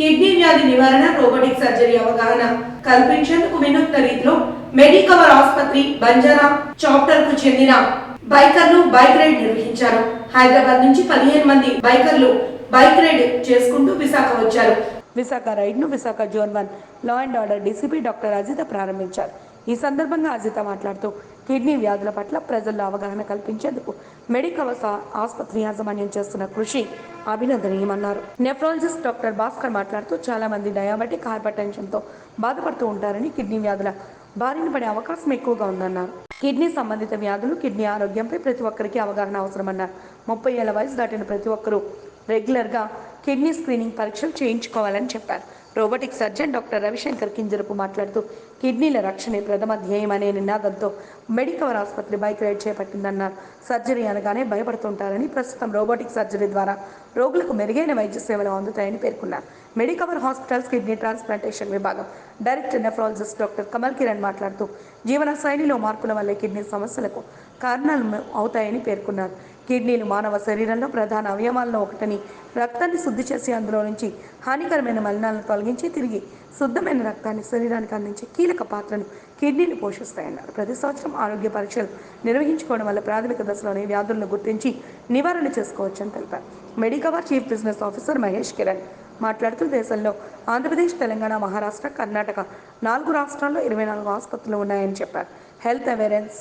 Kidney వ్యాధి నివారణ robotic surgery అవగాహన కల్పించేందుకు వినూత్న రీతిలో మెడికవర్ ఆసుపత్రి బంజారా చాప్టర్కు చెందిన బైకర్లు బైక్ రైడ్ నిర్వహించారు. హైదరాబాద్ నుంచి పదిహేను మంది బైకర్లు బైక్ రైడ్ చేసుకుంటూ విశాఖ వచ్చారు. Visakha రైడ్ను Visakha zone one law and order DCP doctor Ajitha ప్రారంభించారు. ఈ సందర్భంగా అజిత మాట్లాడుతూ కిడ్నీ వ్యాధుల పట్ల ప్రజల్లో అవగాహన కల్పించేందుకు మెడికవర్ ఆసుపత్రి యాజమాన్యం చేస్తున్న కృషి అభినందనీయమన్నారు. నెఫ్రాలజిస్ట్ డాక్టర్ భాస్కర్ మాట్లాడుతూ చాలా మంది డయాబెటిక్ హైపర్ టెన్షన్తో బాధపడుతూ ఉంటారని కిడ్నీ వ్యాధుల బారిన పడే అవకాశం ఎక్కువగా ఉందన్నారు. కిడ్నీ సంబంధిత వ్యాధులు కిడ్నీ ఆరోగ్యంపై ప్రతి ఒక్కరికి అవగాహన అవసరమన్నారు. ముప్పై ఏళ్ళ వయసు దాటిన ప్రతి ఒక్కరూ రెగ్యులర్గా కిడ్నీ స్క్రీనింగ్ పరీక్షలు చేయించుకోవాలని చెప్పారు. Robotic surgeon doctor Ravishankar Kinjarapu మాట్లాడుతూ కిడ్నీల రక్షణే ప్రథమ ధ్యేయం అనే నినాదంతో మెడికవర్ ఆసుపత్రి బైక్ రైడ్ చేపట్టిందన్నారు. సర్జరీ అనగానే భయపడుతుంటారని ప్రస్తుతం రోబోటిక్ సర్జరీ ద్వారా రోగులకు మెరుగైన వైద్య సేవలు అందుతాయని పేర్కొన్నారు. మెడికవర్ హాస్పిటల్స్ కిడ్నీ ట్రాన్స్ప్లాంటేషన్ విభాగం director nephrologist doctor Kamal Kiran మాట్లాడుతూ జీవన శైలిలో మార్పుల వల్లే కిడ్నీ సమస్యలకు కారణాలు అవుతాయని పేర్కొన్నారు. కిడ్నీలు మానవ శరీరంలో ప్రధాన అవయవాల్లో ఒకటని రక్తాన్ని శుద్ధి చేసి అందులో నుంచి హానికరమైన మలినాలను తొలగించి తిరిగి శుద్ధమైన రక్తాన్ని శరీరానికి అందించే కీలక పాత్రను కిడ్నీలు పోషిస్తాయన్నారు. ప్రతి సంవత్సరం ఆరోగ్య పరీక్షలు నిర్వహించుకోవడం వల్ల ప్రాథమిక దశలోనే వ్యాధులను గుర్తించి నివారణ చేసుకోవచ్చని తెలిపారు. Medicover chief business officer Mahesh Kiran మాట్లాడుతూ దేశంలో ఆంధ్రప్రదేశ్ తెలంగాణ మహారాష్ట్ర కర్ణాటక నాలుగు రాష్ట్రాల్లో ఇరవై నాలుగు ఆసుపత్రులు ఉన్నాయని చెప్పారు. హెల్త్ అవేరెన్స్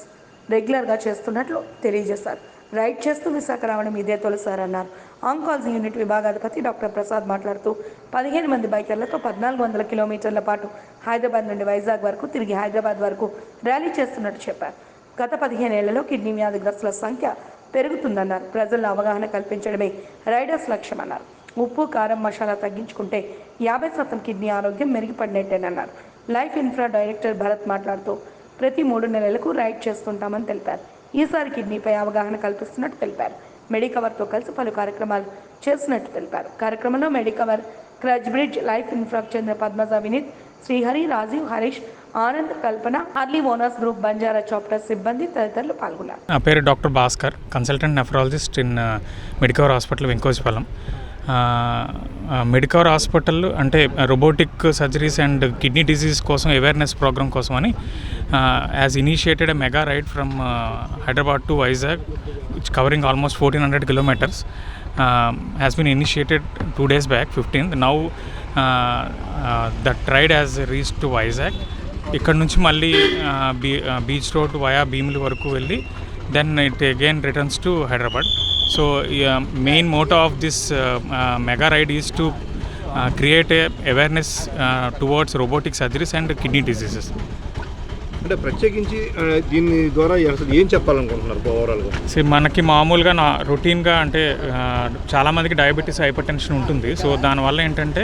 రెగ్యులర్గా చేస్తున్నట్లు తెలియజేశారు. రైడ్ చేస్తూ విశాఖ రావడం ఇదే తొలిసారి అన్నారు. ఆంకాలజీ యూనిట్ విభాగాధిపతి డాక్టర్ ప్రసాద్ మాట్లాడుతూ పదిహేను మంది బైకర్లతో పద్నాలుగు వందల కిలోమీటర్ల పాటు హైదరాబాద్ నుండి వైజాగ్ వరకు తిరిగి హైదరాబాద్ వరకు ర్యాలీ చేస్తున్నట్టు చెప్పారు. గత పదిహేనేళ్ళలో కిడ్నీ వ్యాధిగ్రస్తుల సంఖ్య పెరుగుతుందన్నారు. ప్రజల్లో అవగాహన కల్పించడమే రైడర్స్ లక్ష్యమన్నారు ఉప్పు కారం మసాలా తగ్గించుకుంటే యాభై శాతం కిడ్నీ ఆరోగ్యం మెరుగుపడినట్టేనన్నారు. లైఫ్ ఇన్ఫ్రా డైరెక్టర్ భరత్ మాట్లాడుతూ ప్రతి మూడు నెలలకు రైడ్ చేస్తుంటామని తెలిపారు. ఈసారి కిడ్నీపై అవగాహన కల్పిస్తున్నట్టు తెలిపారు. మెడికవర్తో కలిసి పలు కార్యక్రమాలు చేస్తున్నట్టు తెలిపారు. కార్యక్రమంలో మెడికవర్ క్రజ్ బ్రిడ్జ్ లైఫ్ ఇన్ఫ్రాక్ చెందిన Padmaja Vineeth Srihari Rajeev Harish Anand Kalpana Harley owners group Banjara chapter సిబ్బంది తదితరులు పాల్గొన్నారు. నా పేరు doctor Bhaskar consultant nephrologist in Medicover hospital Venkojipalem Medicover hospital అంటే robotic surgeries and kidney disease కోసం awareness programme కోసం అని has initiated a mega ride from Hyderabad to Vizag covering almost fourteen hundred kilometres has been initiated two days back fifteenth now that ride has reach to Vizag ఇక్కడ నుంచి మళ్ళీ be beach road via భీముల వరకు వెళ్ళి then it again returns to Hyderabad so main motto of this mega ride is to create a awareness towards robotic surgeries and kidney diseases అంటే ప్రత్యేకించి దీని ద్వారా అసలు ఏం చెప్పాలనుకుంటున్నారు ఓవరాల్గా సో మనకి మామూలుగా నా రొటీన్గా అంటే చాలామందికి డయాబెటీస్ హైపర్ టెన్షన్ ఉంటుంది. సో దానివల్ల ఏంటంటే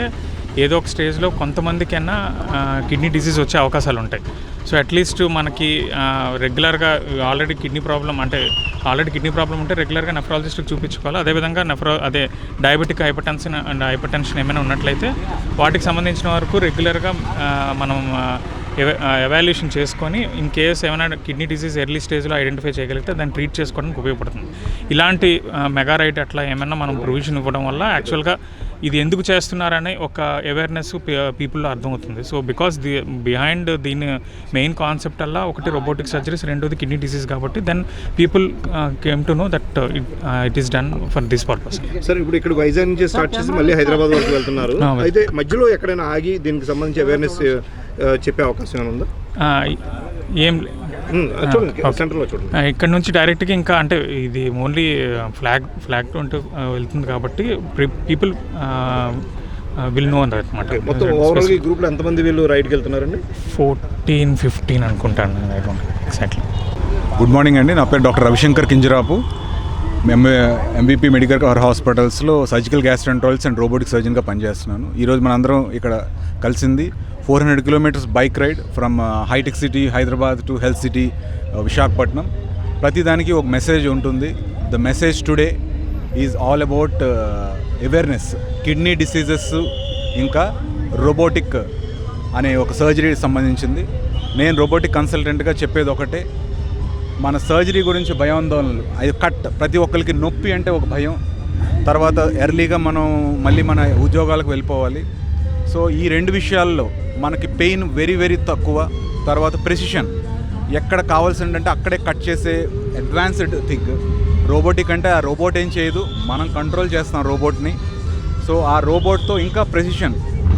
ఏదో ఒక స్టేజ్లో కొంతమందికైనా కిడ్నీ డిసీజ్ వచ్చే అవకాశాలు ఉంటాయి. సో అట్లీస్ట్ మనకి రెగ్యులర్గా ఆల్రెడీ కిడ్నీ ప్రాబ్లం అంటే ఆల్రెడీ కిడ్నీ ప్రాబ్లం ఉంటే రెగ్యులర్గా నెఫ్రాలజిస్ట్కి చూపించుకోవాలి. అదేవిధంగా నెఫ్రో అదే డయాబెటిక్ హైపర్టెన్షన్ అండ్ హైపర్టెన్షన్ ఏమైనా ఉన్నట్లయితే వాటికి సంబంధించిన వరకు రెగ్యులర్గా మనం ఎవాల్యుయేషన్ చేసుకొని ఇన్ కేస్ ఏమైనా కిడ్నీ డిసీజ్ ఎర్లీ స్టేజ్లో ఐడెంటిఫై చేయగలిగితే దాన్ని ట్రీట్ చేసుకోవడానికి ఉపయోగపడుతుంది. ఇలాంటి మెగా రైట్ అట్లా ఏమైనా మనం ప్రొవిజన్ ఇవ్వడం వల్ల యాక్చువల్గా ఇది ఎందుకు చేస్తున్నారనే ఒక అవేర్నెస్ పీపుల్లో అర్థమవుతుంది. సో బికాస్ ది బిహైండ్ దీని మెయిన్ కాన్సెప్ట్ అలా ఒకటి రోబోటిక్ సర్జరీస్ రెండోది కిడ్నీ డిసీజ్ కాబట్టి then people came to know that it is done for this purpose sir ఇప్పుడు ఇక్కడ వైజాగ్ నుంచి స్టార్ట్ చేసి మళ్ళీ హైదరాబాద్ వరకు వెళ్తున్నారు. అయితే మధ్యలో ఎక్కడైనా ఆగి దీనికి సంబంధించి అవేర్నెస్ చెప్పే అవకాశం ఏమైనా ఉందా? ఏం ఇక్కడ నుంచి డైరెక్ట్గా ఇంకా అంటే ఇది ఓన్లీ ఫ్లాగ్ ఫ్లాగ్ అంటూ ఆ, వెళ్తుంది కాబట్టి పీపుల్ విల్ నో అనమాట ఓకే, మొత్తం ఓవరాల్ ఈ గ్రూప్లో ఎంతమంది వీళ్ళు రైడ్కి వెళ్తున్నారండి? ఫోర్టీన్ ఫిఫ్టీన్ అనుకుంటాను ఎగ్జాక్ట్లీ. గుడ్ మార్నింగ్ అండి నా పేరు doctor Ravishankar Kinjarapu. MBP medical cover హాస్పిటల్స్లో సర్జికల్ గ్యాస్ట్రంట్రాయిల్స్ అండ్ రోబోటిక్ సర్జన్గా పనిచేస్తున్నాను. ఈరోజు మనందరం ఇక్కడ కలిసింది four hundred kilometres bike ride from hitech City Hyderabad to health city Visakhapatnam ప్రతిదానికి ఒక మెసేజ్ ఉంటుంది. The message today is all about awareness kidney diseases ఇంకా రోబోటిక్ అనే ఒక సర్జరీకి సంబంధించింది. నేను రోబోటిక్ కన్సల్టెంట్గా చెప్పేది ఒకటే. మన సర్జరీ గురించి భయాందోళనలు. అది కట్. ప్రతి ఒక్కరికి నొప్పి అంటే ఒక భయం. తర్వాత ఎర్లీగా మనం మళ్ళీ మన ఉద్యోగాలకు వెళ్ళిపోవాలి. సో ఈ రెండు విషయాల్లో మనకి పెయిన్ వెరీ వెరీ తక్కువ. తర్వాత ప్రెసిషన్. ఎక్కడ కావాల్సిందంటే అక్కడే కట్ చేసే అడ్వాన్స్డ్ థింగ్. రోబోటిక్ అంటే ఆ రోబోట్ ఏం చేయదు. మనం కంట్రోల్ చేస్తాం రోబోట్ని. సో ఆ రోబోట్తో ఇంకా ప్రెసిషన్.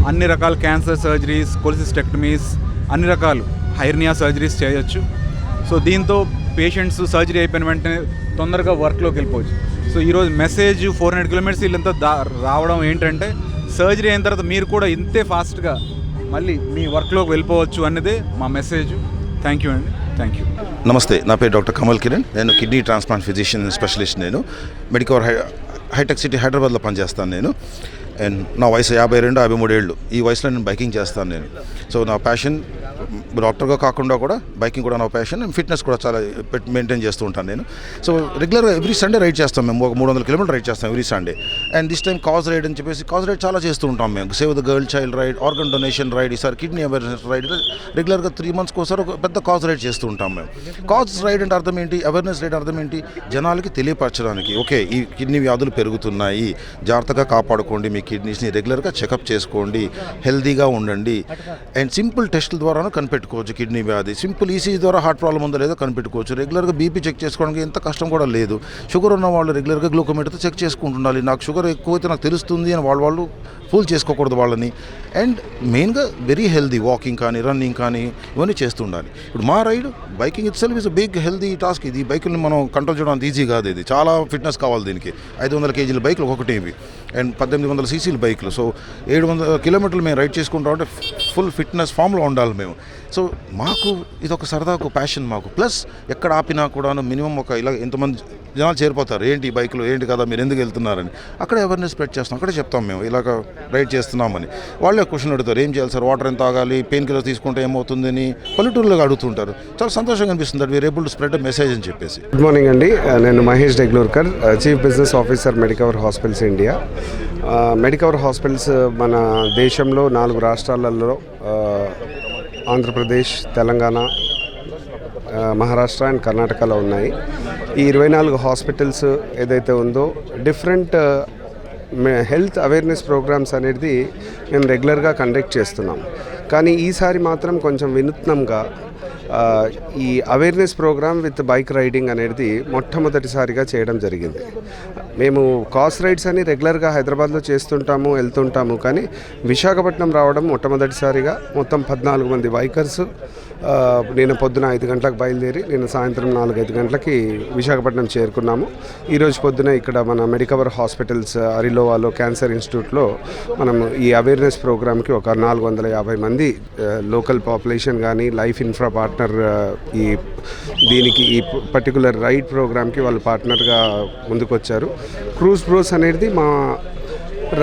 అన్ని రకాల క్యాన్సర్ సర్జరీస్ కొలిసిస్టెక్టమీస్ అన్ని రకాలు. హైర్నియా సర్జరీస్ చేయొచ్చు. సో దీంతో పేషెంట్స్ సర్జరీ అయిపోయిన వెంటనే తొందరగా వర్క్లోకి వెళ్ళిపోవచ్చు. సో ఈరోజు మెసేజ్ ఫోర్ హండ్రెడ్ కిలోమీటర్స్ వీళ్ళంతా దా రావడం ఏంటంటే సర్జరీ అయిన తర్వాత మీరు కూడా ఇంతే ఫాస్ట్గా మళ్ళీ మీ వర్క్లోకి వెళ్ళిపోవచ్చు అన్నదే మా మెసేజ్ థ్యాంక్ యూ అండి. థ్యాంక్ యూ నమస్తే నా పేరు డాక్టర్ కమల్ కిరణ్. నేను కిడ్నీ ట్రాన్స్ప్లాంట్ ఫిజిషియన్ స్పెషలిస్ట్ నేను. మెడికవర్ హై హైటెక్ సిటీ హైదరాబాద్లో పనిచేస్తాను నేను. అండ్ నా వయసు యాభై రెండు యాభై మూడు ఏళ్ళు. ఈ వయసులో నేను బైకింగ్ చేస్తాను నేను. సో నా ప్యాషన్ డాక్టర్గా కాకుండా కూడా బైకింగ్ కూడా నా ప్యాషన్ ఫిట్నెస్ కూడా చాలా మెయింటైన్ చేస్తూ ఉంటాను నేను. సో రెగ్యులర్గా ఎవ్రీ సండే రైడ్ చేస్తాం మేము. ఒక మూడు వందల కిలోమీటర్ రైడ్ చేస్తాం every Sunday and this time cause ride అని చెప్పేసి కాజ్ రైడ్ చాలా చేస్తూ ఉంటాం మేము. Save the girl child ride organ donation ride ఈసారి కిడ్నీ అవేర్నెస్ రైడ్ రెగ్యులర్గా త్రీ మంత్స్కి ఒకసారి ఒక పెద్ద కాజ్ రైడ్ చేస్తూ ఉంటాం మేము. కాజ్ రైడ్ అంటే అర్థం ఏంటి? అవేర్నెస్ రైడ్ అర్థం ఏంటి? జనాలకి తెలియపరచడానికి. ఓకే ఈ కిడ్నీ వ్యాధులు పెరుగుతున్నాయి. జాగ్రత్తగా కాపాడుకోండి మీ కిడ్నీస్ని రెగ్యులర్గా చెకప్ చేసుకోండి హెల్దీగా ఉండండి. అండ్ సింపుల్ టెస్టుల ద్వారా కనిపెట్టుకోవచ్చు కిడ్నీ వ్యాధి. సింపుల్ ఈసీజీ ద్వారా హార్ట్ ప్రాబ్లం ఉందో లేదో కనిపెట్టుకోవచ్చు. రెగ్యులర్గా బీపీ చెక్ చేసుకోవడానికి ఎంత కష్టం కూడా లేదు. షుగర్ ఉన్న వాళ్ళు రెగ్యులర్గా గ్లూకోమీటర్తో చెక్ చేసుకుంటుండాలి. నాకు షుగర్ ఎక్కువైతే నాకు తెలుస్తుంది అని వాళ్ళు వాళ్ళు ఫుల్ చేసుకోకూడదు వాళ్ళని. అండ్ మెయిన్గా వెరీ హెల్దీ వాకింగ్ కానీ రన్నింగ్ కానీ ఇవన్నీ చేస్తుండాలి ఇప్పుడు మా ride biking it self is big healthy task. ఇది బైకుల్ని మనం కంట్రోల్ చేయడం అంత ఈజీ కాదు ఇది. చాలా ఫిట్నెస్ కావాలి దీనికి. ఐదు వందల కేజీల బైకులు ఒకటి ఇవి అండ్ పద్దెనిమిది వందల సీసీల బైకులు. సో ఏడు వందల కిలోమీటర్లు మేము రైడ్ చేసుకుంటాం అంటే ఫుల్ ఫిట్నెస్ ఫామ్లో ఉండాలి మేము. సో మాకు ఇది ఒక సరదాకు ప్యాషన్ మాకు. ప్లస్ ఎక్కడ ఆపినా కూడాను మినిమం ఒక ఇలా ఎంతమంది జనాలు చేరిపోతారు. ఏంటి ఈ బైకులు? ఏంటి కదా? మీరు ఎందుకు వెళ్తున్నారని. అక్కడ అవేర్నెస్ స్ప్రెడ్ చేస్తాం. అక్కడే చెప్తాం మేము. ఇలాగ రైడ్ చేస్తున్నామని. వాళ్ళే క్వశ్చన్ అడుగుతారు ఏం చేయాలి సార్? వాటర్ ఎంత తాగాలి పెయిన్ కిల్లర్ తీసుకుంటే ఏమవుతుందని పల్లెటూరులో అడుగుతుంటారు. చాలా సంతోషంగా అనిపిస్తుంది that we're able to spread message అని చెప్పేసి. గుడ్ మార్నింగ్ అండి. నేను Mahesh Deglurkar chief business officer Medicover hospitals India Medicover hospitals మన దేశంలో నాలుగు రాష్ట్రాలలో ఆంధ్రప్రదేశ్ తెలంగాణ మహారాష్ట్ర అండ్ కర్ణాటకలో ఉన్నాయి. ఈ ఇరవై నాలుగు హాస్పిటల్స్ ఏదైతే ఉందో డిఫరెంట్ హెల్త్ అవేర్నెస్ ప్రోగ్రామ్స్ అనేది మేము రెగ్యులర్గా కండక్ట్ చేస్తున్నాం. కానీ ఈసారి మాత్రం కొంచెం వినూత్నంగా ఈ awareness program with bike riding అనేది మొట్టమొదటిసారిగా చేయడం జరిగింది. మేము కాస్ రైడ్స్ అని రెగ్యులర్గా హైదరాబాద్లో చేస్తుంటాము వెళ్తుంటాము కానీ విశాఖపట్నం రావడం మొట్టమొదటిసారిగా మొత్తం పద్నాలుగు మంది బైకర్స్ నేను పొద్దున ఐదు గంటలకు బయలుదేరి నేను సాయంత్రం నాలుగు ఐదు గంటలకి విశాఖపట్నం చేరుకున్నాము. ఈరోజు పొద్దున ఇక్కడ మన మెడికవర్ హాస్పిటల్స్ అరిలోవాలో క్యాన్సర్ ఇన్స్టిట్యూట్లో మనం ఈ అవేర్నెస్ ప్రోగ్రామ్కి ఒక నాలుగు వందల యాభై మంది లోకల్ పాపులేషన్ కానీ లైఫ్ ఇన్ఫ్రా పార్ట్నర్ ఈ దీనికి ఈ పర్టికులర్ రైడ్ ప్రోగ్రామ్కి వాళ్ళు పార్ట్నర్గా ముందుకొచ్చారు. క్రూజ్ బ్రోస్ అనేది మా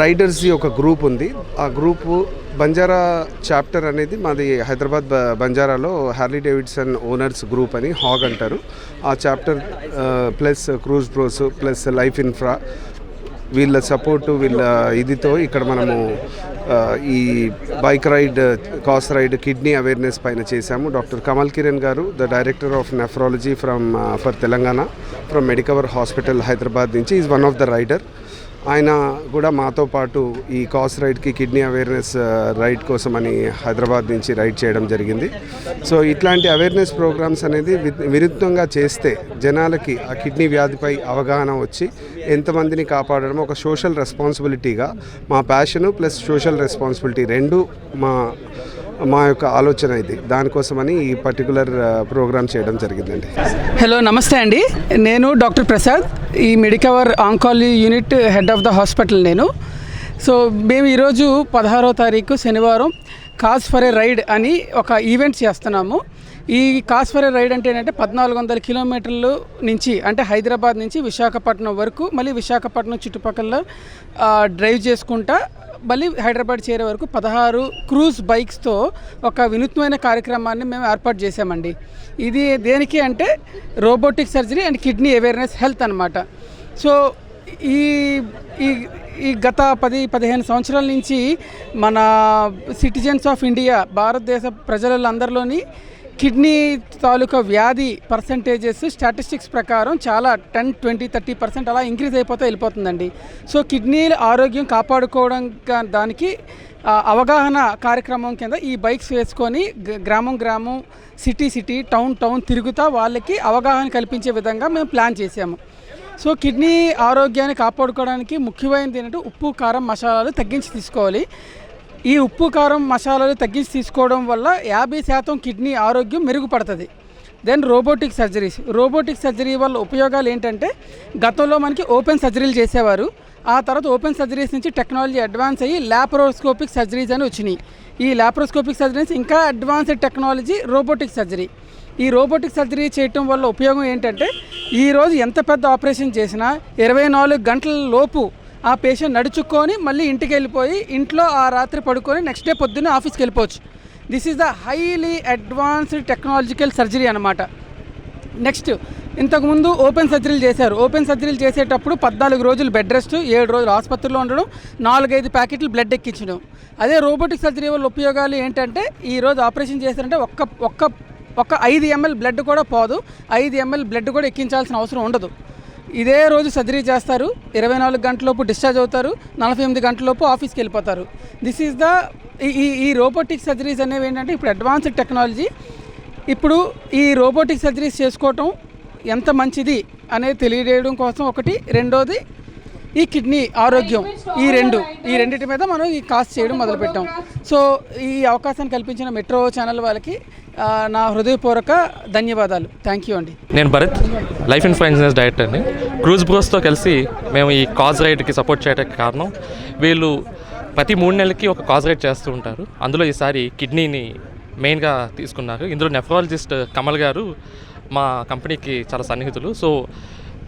రైడర్స్ది ఒక గ్రూప్ ఉంది. ఆ గ్రూపు బంజారా చాప్టర్ అనేది మాది హైదరాబాద్ బంజారాలో హార్లీ డేవిడ్సన్ ఓనర్స్ గ్రూప్ అని హాగ్ అంటారు. ఆ chapter plus Cruise Bros plus Life Infra వీళ్ళ సపోర్టు వీళ్ళ ఇదితో ఇక్కడ మనము ఈ bike ride cause ride kidney awareness పైన చేశాము. Doctor Kamal Kiran garu the director of nephrology from for Telangana from Medicover hospital Hyderabad నుంచి. Is one of the rider ఆయన కూడా మాతో పాటు ఈ కాస్ రైడ్కి కిడ్నీ అవేర్నెస్ రైడ్ కోసం అని హైదరాబాద్ నుంచి రైడ్ చేయడం జరిగింది. సో ఇట్లాంటి అవేర్నెస్ ప్రోగ్రామ్స్ అనేది వినూత్నంగా చేస్తే జనాలకి ఆ కిడ్నీ వ్యాధిపై అవగాహన వచ్చి ఎంతమందిని కాపాడడం ఒక సోషల్ రెస్పాన్సిబిలిటీగా మా ప్యాషను ప్లస్ సోషల్ రెస్పాన్సిబిలిటీ రెండు మా మా యొక్క ఆలోచన ఇది. దానికోసమని ఈ పర్టికులర్ ప్రోగ్రామ్ చేయడం జరిగిందండి. హలో నమస్తే అండి. నేను డాక్టర్ ప్రసాద్ ఈ Medicover oncology unit head of the hospital నేను. సో మేము ఈరోజు పదహారో తారీఖు శనివారం కాజ్ ఫర్ ఏ రైడ్ అని ఒక ఈవెంట్ చేస్తున్నాము. ఈ కాజ్ రైడ్ అంటే ఏంటంటే పద్నాలుగు వందల కిలోమీటర్లు నుంచి అంటే హైదరాబాద్ నుంచి విశాఖపట్నం వరకు మళ్ళీ విశాఖపట్నం చుట్టుపక్కల డ్రైవ్ చేసుకుంటా మళ్ళీ హైదరాబాద్ చేరే వరకు పదహారు క్రూజ్ బైక్స్తో ఒక వినూత్నమైన కార్యక్రమాన్ని మేము ఏర్పాటు చేశామండి. ఇది దేనికి అంటే robotic surgery and kidney awareness health అనమాట సో ఈ ఈ ఈ గత పది పదిహేను సంవత్సరాల నుంచి మన సిటిజన్స్ ఆఫ్ ఇండియా భారతదేశ ప్రజలందరిలోని కిడ్నీ తాలూకా వ్యాధి పర్సంటేజెస్ స్టాటిస్టిక్స్ ప్రకారం చాలా టెన్ ట్వంటీ థర్టీ పర్సెంట్ అలా ఇంక్రీజ్ అయిపోతే వెళ్ళిపోతుందండి. సో కిడ్నీల ఆరోగ్యం కాపాడుకోవడం దానికి అవగాహన కార్యక్రమం కింద ఈ బైక్స్ వేసుకొని గ- గ్రామం గ్రామం సిటీ సిటీ టౌన్ టౌన్ తిరుగుతా వాళ్ళకి అవగాహన కల్పించే విధంగా మేము ప్లాన్ చేసాము సో కిడ్నీ ఆరోగ్యాన్ని కాపాడుకోవడానికి ముఖ్యమైనది ఏంటంటే ఉప్పు కారం మసాలాలు తగ్గించి తీసుకోవాలి. ఈ ఉప్పు కారం మసాలాలు తగ్గించి తీసుకోవడం వల్ల యాభై శాతం కిడ్నీ ఆరోగ్యం మెరుగుపడుతుంది. Then robotic surgeries robotic surgery వల్ల ఉపయోగాలు ఏంటంటే గతంలో మనకి ఓపెన్ సర్జరీలు చేసేవారు. ఆ తర్వాత ఓపెన్ సర్జరీస్ నుంచి టెక్నాలజీ అడ్వాన్స్ అయ్యి ల్యాప్రోస్కోపిక్ సర్జరీస్ అని వచ్చినాయి. ఈ ల్యాప్రోస్కోపిక్ సర్జరీస్ ఇంకా అడ్వాన్స్డ్ టెక్నాలజీ రోబోటిక్ సర్జరీ ఈ రోబోటిక్ సర్జరీ చేయటం వల్ల ఉపయోగం ఏంటంటే ఈరోజు ఎంత పెద్ద ఆపరేషన్ చేసినా ఇరవై నాలుగు గంటల లోపు ఆ పేషెంట్ నడుచుకొని మళ్ళీ ఇంటికి వెళ్ళిపోయి ఇంట్లో ఆ రాత్రి పడుకొని నెక్స్ట్ డే పొద్దున్నే ఆఫీస్కి వెళ్ళిపోవచ్చు. This is the highly advanced technological surgery అనమాట నెక్స్ట్ ఇంతకుముందు ఓపెన్ సర్జరీలు చేశారు. ఓపెన్ సర్జరీలు చేసేటప్పుడు పద్నాలుగు రోజులు బెడ్ రెస్ట్ ఏడు రోజులు ఆసుపత్రిలో ఉండడం నాలుగైదు ప్యాకెట్లు బ్లడ్ ఎక్కించడం. అదే రోబోటిక్ సర్జరీ వల్ల ఉపయోగాలు ఏంటంటే ఈ రోజు ఆపరేషన్ చేశారంటే ఒక్క ఒక్క ఒక్క ఐదు ఎంఎల్ బ్లడ్ కూడా పోదు. ఐదు ఎంఎల్ బ్లడ్ కూడా ఎక్కించాల్సిన అవసరం ఉండదు. ఇదే రోజు సర్జరీ చేస్తారు. ఇరవై నాలుగు గంటలలోపు డిశ్చార్జ్ అవుతారు. నలభై ఎనిమిది గంటలలోపు ఆఫీస్కి వెళ్ళిపోతారు. దిస్ ఈజ్ ద ఈ ఈ రోబోటిక్ సర్జరీస్ అనేవి ఏంటంటే ఇప్పుడు అడ్వాన్స్డ్ టెక్నాలజీ ఇప్పుడు ఈ రోబోటిక్ సర్జరీస్ చేసుకోవటం ఎంత మంచిది అనేది తెలియజేయడం కోసం ఒకటి. రెండోది ఈ కిడ్నీ ఆరోగ్యం ఈ రెండు ఈ రెండింటి మీద మనం ఈ కాస్ట్ చేయడం మొదలుపెట్టాం. సో ఈ అవకాశాన్ని కల్పించిన మెట్రో ఛానల్ వాళ్ళకి నా హృదయపూర్వక ధన్యవాదాలు. థ్యాంక్ యూ అండి. నేను భరత్ లైఫ్ ఇన్ఫ్లుయెన్సెస్ డైరెక్టర్ని క్రూజ్ బ్రోస్తో కలిసి మేము ఈ కాజ్ రైడ్కి సపోర్ట్ చేయడానికి కారణం వీళ్ళు ప్రతి మూడు నెలలకి ఒక కాజ్ రైడ్ చేస్తూ ఉంటారు. అందులో ఈసారి కిడ్నీని మెయిన్గా తీసుకున్నారు. ఇందులో నెఫ్రాలజిస్ట్ కమల్ గారు మా కంపెనీకి చాలా సన్నిహితులు. సో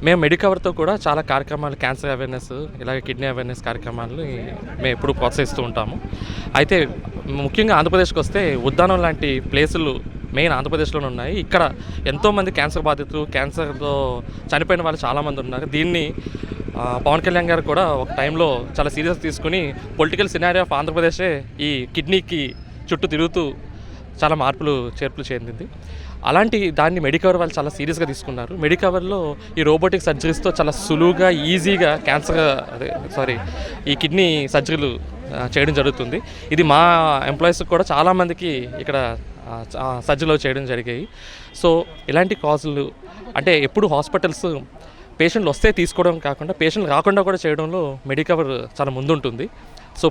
మేము మెడికవర్తో కూడా చాలా కార్యక్రమాలు క్యాన్సర్ అవేర్నెస్ ఇలాగే కిడ్నీ అవేర్నెస్ కార్యక్రమాలు మేము ఎప్పుడు ప్రోత్సహిస్తూ ఉంటాము. అయితే ముఖ్యంగా ఆంధ్రప్రదేశ్కి వస్తే ఉద్దానం లాంటి ప్లేసులు మెయిన్ ఆంధ్రప్రదేశ్లోనే ఉన్నాయి. ఇక్కడ ఎంతోమంది క్యాన్సర్ బాధితులు క్యాన్సర్తో చనిపోయిన వాళ్ళు చాలామంది ఉన్నారు. దీన్ని పవన్ కళ్యాణ్ గారు కూడా ఒక టైంలో చాలా సీరియస్ తీసుకుని పొలిటికల్ సినారీ ఆఫ్ ఆంధ్రప్రదేశే ఈ కిడ్నీకి చుట్టూ తిరుగుతూ చాలా మార్పులు చేర్పులు చెందింది. అలాంటి దాన్ని మెడికవర్ వాళ్ళు చాలా సీరియస్గా తీసుకున్నారు. మెడికవర్లో ఈ రోబోటిక్ సర్జరీస్తో చాలా సులువుగా ఈజీగా క్యాన్సర్ అదే సారీ ఈ కిడ్నీ సర్జరీలు చేయడం జరుగుతుంది. ఇది మా ఎంప్లాయీస్ కూడా చాలామందికి ఇక్కడ ఆ, సర్జరీలు చేయడం జరిగాయి. సో ఇలాంటి కాజులు అంటే ఎప్పుడు హాస్పిటల్స్ పేషెంట్లు వస్తే తీసుకోవడం కాకుండా పేషెంట్లు రాకుండా కూడా చేయడంలో మెడికవర్ చాలా ముందుంటుంది. సో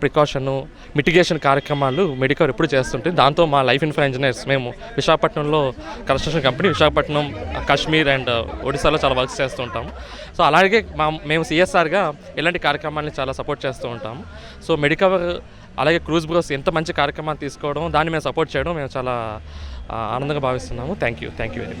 ప్రికాషను మిటిగేషన్ కార్యక్రమాలు మెడికవర్ ఎప్పుడు చేస్తుంటే దాంతో మా లైఫ్ ఇన్ఫ్రా ఇంజనీర్స్ మేము విశాఖపట్నంలో construction company Visakhapatnam Kashmir and uh, ఒడిశాలో చాలా వర్క్స్ చేస్తూ ఉంటాం. సో అలాగే మా మేము సిఎస్ఆర్గా ఇలాంటి కార్యక్రమాలని చాలా సపోర్ట్ చేస్తూ ఉంటాం. సో మెడికవర్ అలాగే క్రూజ్ బ్రోస్ ఎంత మంచి కార్యక్రమాలు తీసుకోవడం దాన్ని మేము సపోర్ట్ చేయడం మేము చాలా ఆనందంగా భావిస్తున్నాము. Thank you thank you very much